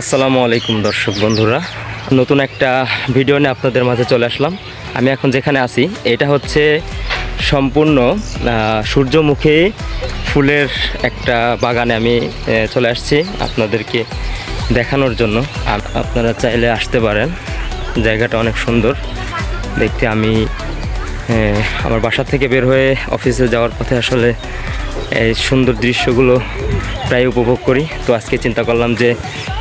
আসসালামু আলাইকুম দর্শক বন্ধুরা। নতুন একটা ভিডিও নিয়ে আপনাদের মাঝে চলে আসলাম। আমি এখন যেখানে আছি, এটা হচ্ছে সম্পূর্ণ সূর্যমুখী ফুলের একটা বাগানে আমি চলে আসছি আপনাদেরকে দেখানোর জন্য। আপনারা চাইলে আসতে পারেন। জায়গাটা অনেক সুন্দর। দেখতে আমি আমার বাসা থেকে বের হয়ে অফিসে যাওয়ার পথে আসলে এই সুন্দর দৃশ্যগুলো প্রায় উপভোগ করি। তো আজকে চিন্তা করলাম যে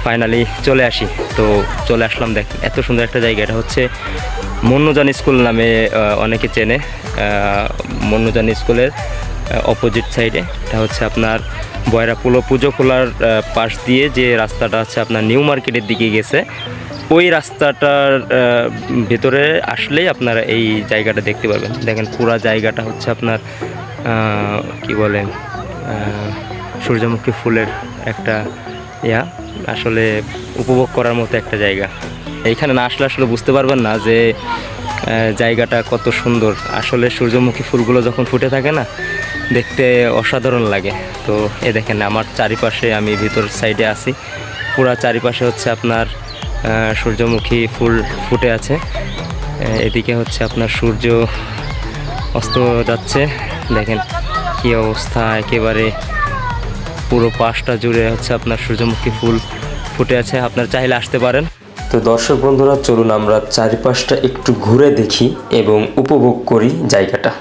ফাইনালি চলে আসি। তো চলে আসলাম দেখ, এত সুন্দর একটা জায়গা এটা হচ্ছে মন্যজান স্কুল নামে অনেকে চেনে। মন্যজান স্কুলের অপোজিট সাইডে এটা হচ্ছে আপনার বয়রা পুলো পুজো খোলার পাশ দিয়ে যে রাস্তাটা আছে আপনার নিউ মার্কেটের দিকে গেছে। ওই রাস্তাটার ভেতরে আসলেই আপনারা এই জায়গাটা দেখতে পাবেন দেখেন পুরা জায়গাটা হচ্ছে আপনার কি বলেন সূর্যমুখী ফুলের একটা ইয়া, আসলে উপভোগ করার মতো একটা জায়গা। এইখানে না আসলে আসলে বুঝতে পারবেন না যে জায়গাটা কত সুন্দর। আসলে সূর্যমুখী ফুলগুলো যখন ফুটে থাকে না, দেখতে অসাধারণ লাগে। তো এ দেখেন, আমার চারিপাশে আমি ভিতর সাইডে আছি। পুরা চারিপাশে হচ্ছে আপনার সূর্যমুখী ফুল ফুটে আছে। এদিকে হচ্ছে আপনার সূর্য অস্ত যাচ্ছে। দেখেন কি অবস্থা, একেবারে পুরো পাশটা জুড়ে হচ্ছে আপনার সূর্যমুখী ফুল ফুটে আছে, আপনার চাইলে আসতে পারেন। তো দর্শক বন্ধুরা, চলুন আমরা চারিপাশটা একটু ঘুরে দেখি এবং উপভোগ করি জায়গাটা।